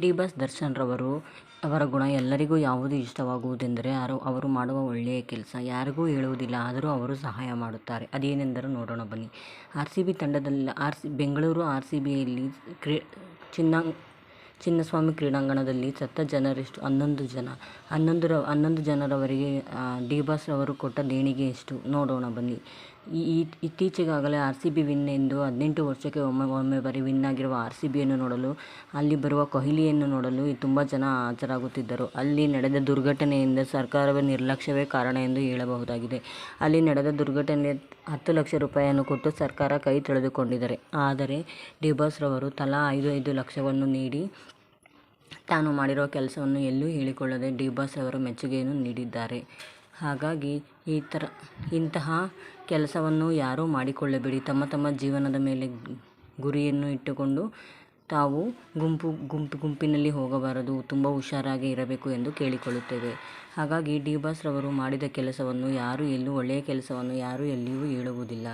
D boss Darshan ರವರು, ಅವರ ಗುಣ ಎಲ್ಲರಿಗೂ ಯಾವುದು ಇಷ್ಟವಾಗುವುದೆಂದರೆ ಅವರು ಅವರು ಮಾಡುವ ಒಳ್ಳೆಯ ಕೆಲಸ ಯಾರಿಗೂ ಹೇಳುವುದಿಲ್ಲ, ಆದರೂ ಅವರು ಸಹಾಯ ಮಾಡುತ್ತಾರೆ. ಅದೇನೆಂದರೆ ನೋಡೋಣ ಬನ್ನಿ. ಆರ್ ಸಿ ಬಿ ತಂಡದಲ್ಲಿ R C Bengaluru R C ಬಿಯಲ್ಲಿ ಕ್ರೀ, ಚಿನ್ನ, ಚಿನ್ನಸ್ವಾಮಿ ಕ್ರೀಡಾಂಗಣದಲ್ಲಿ ಸತ್ತ ಜನರೆಷ್ಟು ಹನ್ನೊಂದು ಜನ. ಹನ್ನೊಂದು ರ, ಹನ್ನೊಂದು ಜನರವರಿಗೆ ಡಿ ಬಾಸ್ ಅವರು ಕೊಟ್ಟ ದೇಣಿಗೆ ಎಷ್ಟು? ನೋಡೋಣ ಬನ್ನಿ. ಈ ಇತ್ತೀಚೆಗಾಗಲೇ ಆರ್ ಸಿ ಬಿ ವಿನ್ ಎಂದು ಹದಿನೆಂಟು ವರ್ಷಕ್ಕೆ ಒಮ್ಮೆ ಒಮ್ಮೆ ಬಾರಿ ವಿನ್ ಆಗಿರುವ ಆರ್ ಸಿ ಬಿಯನ್ನು ನೋಡಲು, ಅಲ್ಲಿ ಬರುವ ಕೊಹ್ಲಿಯನ್ನು ನೋಡಲು ತುಂಬ ಜನ ಹಾಜರಾಗುತ್ತಿದ್ದರು. ಅಲ್ಲಿ ನಡೆದ ದುರ್ಘಟನೆಯಿಂದ ಸರ್ಕಾರವೇ ನಿರ್ಲಕ್ಷ್ಯವೇ ಕಾರಣ ಎಂದು ಹೇಳಬಹುದಾಗಿದೆ. ಅಲ್ಲಿ ನಡೆದ ದುರ್ಘಟನೆ ಹತ್ತು ಲಕ್ಷ ರೂಪಾಯಿಯನ್ನು ಕೊಟ್ಟು ಸರ್ಕಾರ ಕೈ ತೊಳೆದುಕೊಂಡಿದ್ದಾರೆ. ಆದರೆ ಡಿಬಾಸ್ರವರು ರವರು ತಲಾ ಐದು ಐದು ಲಕ್ಷವನ್ನು ನೀಡಿ, ತಾನು ಮಾಡಿರುವ ಕೆಲಸವನ್ನು ಎಲ್ಲೂ ಹೇಳಿಕೊಳ್ಳದೆ ಡಿಬಾಸ್ ರವರು ಅವರು ಮೆಚ್ಚುಗೆಯನ್ನು ನೀಡಿದ್ದಾರೆ. ಹಾಗಾಗಿ ಈ ಥರ ಇಂತಹ ಕೆಲಸವನ್ನು ಯಾರೂ ಮಾಡಿಕೊಳ್ಳಬೇಡಿ. ತಮ್ಮ ತಮ್ಮ ಜೀವನದ ಮೇಲೆ ಗುರಿಯನ್ನು ಇಟ್ಟುಕೊಂಡು ತಾವು ಗುಂಪು ಗುಂಪು, ಗುಂಪಿನಲ್ಲಿ ಹೋಗಬಾರದು. ತುಂಬ ಹುಷಾರಾಗಿ ಇರಬೇಕು ಎಂದು ಕೇಳಿಕೊಳ್ಳುತ್ತೇವೆ. ಹಾಗಾಗಿ ಡಿ ಬಾಸ್ರವರು ಮಾಡಿದ ಕೆಲಸವನ್ನು ಯಾರೂ ಎಲ್ಲೂ, ಒಳ್ಳೆಯ ಕೆಲಸವನ್ನು ಯಾರೂ ಎಲ್ಲಿಯೂ ಹೇಳುವುದಿಲ್ಲ.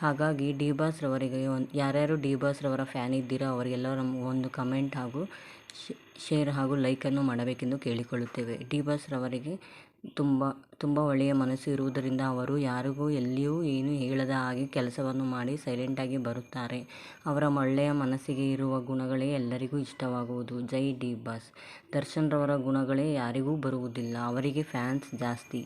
ಹಾಗಾಗಿ ಡಿ ಬಾಸ್ ರವರಿಗೆ ಒಂದು ಯಾರ್ಯಾರು ಡಿ ಬಾಸ್ ರವರ ಫ್ಯಾನ್ ಇದ್ದೀರೋ ಅವರಿಗೆಲ್ಲ ಒಂದು ಕಮೆಂಟ್ ಹಾಗೂ ಶೇರ್ ಹಾಗೂ ಲೈಕನ್ನು ಮಾಡಬೇಕೆಂದು ಕೇಳಿಕೊಳ್ಳುತ್ತೇವೆ. ಡಿ ಬಾಸ್ ರವರಿಗೆ ತುಂಬ ತುಂಬ ಒಳ್ಳೆಯ ಮನಸ್ಸು ಇರುವುದರಿಂದ ಅವರು ಯಾರಿಗೂ ಎಲ್ಲಿಯೂ ಏನು ಹೇಳದ ಹಾಗೆ ಕೆಲಸವನ್ನು ಮಾಡಿ ಸೈಲೆಂಟಾಗಿ ಬರುತ್ತಾರೆ. ಅವರ ಒಳ್ಳೆಯ ಮನಸ್ಸಿಗೆ ಇರುವ ಗುಣಗಳೇ ಎಲ್ಲರಿಗೂ ಇಷ್ಟವಾಗುವುದು. ಜೈ ಡಿ ಬಾಸ್. ದರ್ಶನ್ ರವರ ಗುಣಗಳೇ ಯಾರಿಗೂ ಬರುವುದಿಲ್ಲ. ಅವರಿಗೆ ಫ್ಯಾನ್ಸ್ ಜಾಸ್ತಿ.